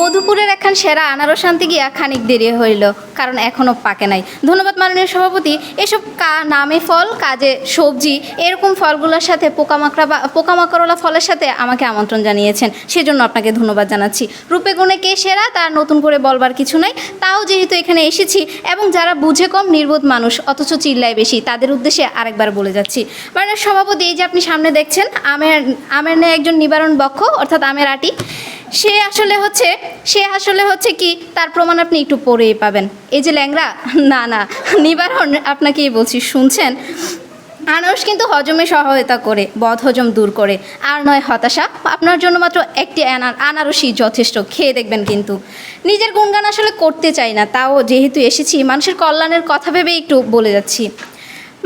মধুপুরের একখান সেরা আনারস আনতে গিয়া খানিক দেরি হইল, কারণ এখনও পাকে নাই। ধন্যবাদ মাননীয় সভাপতি। এসব কা, নামে ফল, কাজে সবজি, এরকম ফলগুলোর সাথে পোকামাকড়া বা, পোকামাকড়লা ফলের সাথে আমাকে আমন্ত্রণ জানিয়েছেন। সেজন্য আপনাকে ধন্যবাদ জানাচ্ছি। রূপে গুণে কে সেরা, তার নতুন করে বলবার কিছু নাই। তাও যেহেতু এখানে এসেছি এবং যারা বুঝে কম নির্বোধ মানুষ, অথচ চিল্লায় বেশি, তাদের উদ্দেশ্যে আরেকবার বলে যাচ্ছি। মাননীয় সভাপতি, এই যে আপনি সামনে দেখছেন, আমের আমের ন্যায় একজন নিবারণ বক্ষ, অর্থাৎ আমের আটি। সে আসলে হচ্ছে, সে আসলে হচ্ছে কি, তার প্রমাণ আপনি একটু পরেই পাবেন। এই যে ল্যাংরা না না নিবারণ আপনাকেই বলছি, শুনছেন? আনারস কিন্তু হজমে সহায়তা করে, বদ হজম দূর করে, আর নয় হতাশা। আপনার জন্য মাত্র একটি আনার, আনারসই যথেষ্ট, খেয়ে দেখবেন কিন্তু। নিজের গুণগান আসলে করতে চাই না, তাও যেহেতু এসেছি, মানুষের কল্যাণের কথা ভেবে একটু বলে যাচ্ছি।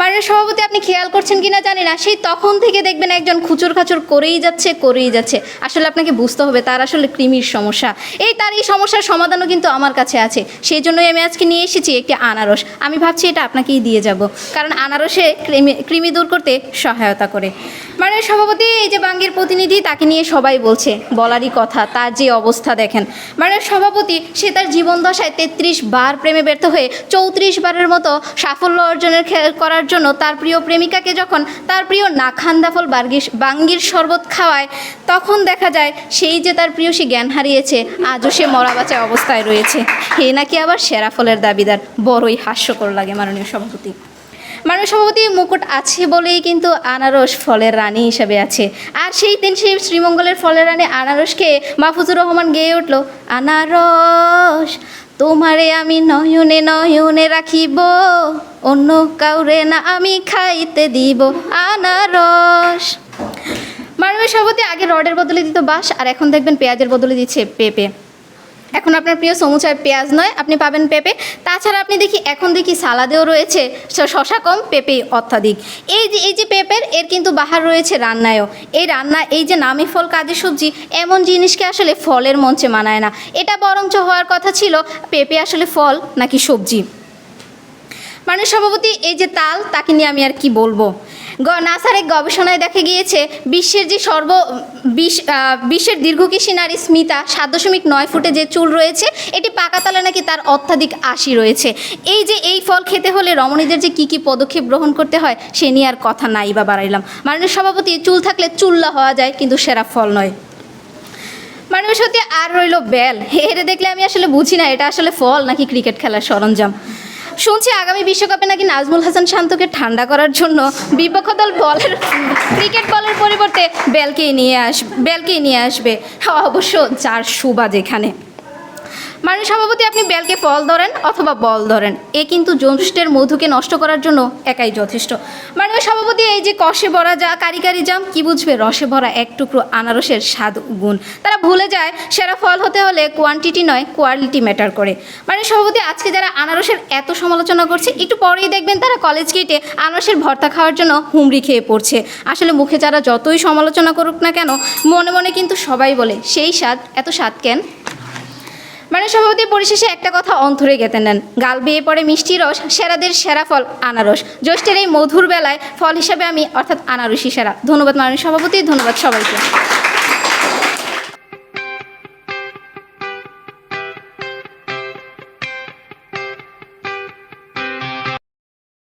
মাননীয় সভাপতি আপনি খেয়াল করছেন কিনা জানি না, সেই তখন থেকে দেখবেন একজন খুচুর খাচুর করেই যাচ্ছে করেই যাচ্ছে। আসলে আপনাকে বুঝতে হবে তার আসলে কৃমির সমস্যা। এই তার এই সমস্যার সমাধানও কিন্তু আমার কাছে আছে। সেই জন্যই আমি আজকে নিয়ে এসেছি একটি আনারস। আমি ভাবছি এটা আপনাকেই দিয়ে যাব। কারণ আনারসে কৃমি কৃমি দূর করতে সহায়তা করে। মাননীয় সভাপতি, এই যে বাঙ্গের প্রতিনিধি, তাকে নিয়ে সবাই বলছে, বলারই কথা, তার যে অবস্থা দেখেন। মাননীয় সভাপতি, সে তার জীবন দশায় তেত্রিশ বার প্রেমে ব্যর্থ হয়ে চৌত্রিশ বারের মতো সাফল্য অর্জনের করার জন্য তার প্রিয় প্রেমিকাকে যখন তার প্রিয় নাখান্দা ফল বার্গির বাঙ্গির শরবত খাওয়ায়, তখন দেখা যায় সেই যে তার প্রিয় সে জ্ঞান হারিয়েছে, আজও সে মরাবাচা অবস্থায় রয়েছে। হে নাকি আবার সেরা ফলের দাবিদার, বড়ই হাস্যকর লাগে মাননীয় সভাপতি। মাননীয় সভাপতি, মুকুট আছে বলেই কিন্তু আনারস ফলের রানী হিসাবে আছে। আর সেই দিন সেই শ্রীমঙ্গলের ফলের রানী আনারসকে মাহফুজুর রহমান গেয়ে উঠল, আনারস, তোমারে আমি নয়নে নয়নে রাখিব, অন্য কাউরে না আমি খাইতে দিব, আনারস। মাননীয় সভাপতি, আগে রডের বদলে দিত বাস আর এখন দেখবেন পেঁয়াজের বদলে দিচ্ছে পেঁপে। এখন আপনার প্রিয় সমুচায় পেঁয়াজ নয়, আপনি পাবেন পেঁপে। তাছাড়া আপনি দেখি এখন দেখি সালাদেও রয়েছে শশা কম পেঁপেই অত্যাধিক। এই যে এই যে পেঁপের, এর কিন্তু বাহার রয়েছে রান্নায়ও। এই রান্না, এই যে নামি ফল কাজে সবজি, এমন জিনিসকে আসলে ফলের মঞ্চে মানায় না। এটা বরঞ্চ হওয়ার কথা ছিল, পেঁপে আসলে ফল নাকি সবজি। মানে সভাপতি, এই যে তাল, তাকে নিয়ে আমি আর কি বলব? নাসারের গবেষণায় দেখা গিয়েছে, বিশ্বের যে সর্ব, বিশ বিশ্বের দীর্ঘকেশী নারী স্মিতা সাত দশমিক নয় ফুটে যে চুল রয়েছে, এটি পাকা তালে নাকি তার অত্যাধিক আশি রয়েছে। এই যে এই ফল খেতে হলে রমণীদের যে কী কী পদক্ষেপ গ্রহণ করতে হয়, সে নিয়ে আর কথা নাই বা বাড়াইলাম। মাননীয় সভাপতি, চুল থাকলে চুল্লা হওয়া যায়, কিন্তু সেরা ফল নয়। মাননীয় সত্যি আর রইল বেল। হেরে দেখলে আমি আসলে বুঝি না, এটা আসলে ফল নাকি ক্রিকেট খেলার সরঞ্জাম? শুনছি আগামী বিশ্বকাপে নাকি নাজমুল হাসান শান্তকে ঠান্ডা করার জন্য বিপক্ষ দল বলের ক্রিকেট বলের পরিবর্তে বেলকেই নিয়ে আস বেলকেই নিয়ে আসবে। হ্যাঁ, অবশ্য যার সুবাদ এখানে। মাননীয় সভাপতি, আপনি বেলকে ফল ধরেন অথবা বল ধরেন। এ কিন্তু জ্যৈষ্ঠের মধুকে নষ্ট করার জন্য একাই যথেষ্ট। মাননীয় সভাপতি, এই যে কষে ভরা যা কারি কারি জাম, কি বুঝবে? রসে ভরা এক টুকরো আনারসের স্বাদ গুণ। তারা ভুলে যায়, সেরা ফল হতে হলে কোয়ান্টিটি নয় কোয়ালিটি ম্যাটার করে। মাননীয় সভাপতি, আজকে যারা আনারসের এত সমালোচনা করছে, একটু পরেই দেখবেন তারা কলেজ গেটে আনারসের ভর্তা খাওয়ার জন্য হুমড়ি খেয়ে পড়ছে। আসলে মুখে যারা যতই সমালোচনা করুক না কেন, মনে মনে কিন্তু সবাই বলে, সেই স্বাদ, এত স্বাদ কেন? মানে সভাপতি পরিশেষে একটা কথা অন্তরে গেতে নেন। গাল বিয়ে পড়ে মিষ্টি রস, সেরাদের সেরা ফল আনারস। জ্যৈষ্ঠের এই মধুর বেলায় ফল হিসাবে আমি, অর্থাৎ আনারসই সেরা। ধন্যবাদ মাননীয় সভাপতি, ধন্যবাদ সবাইকে।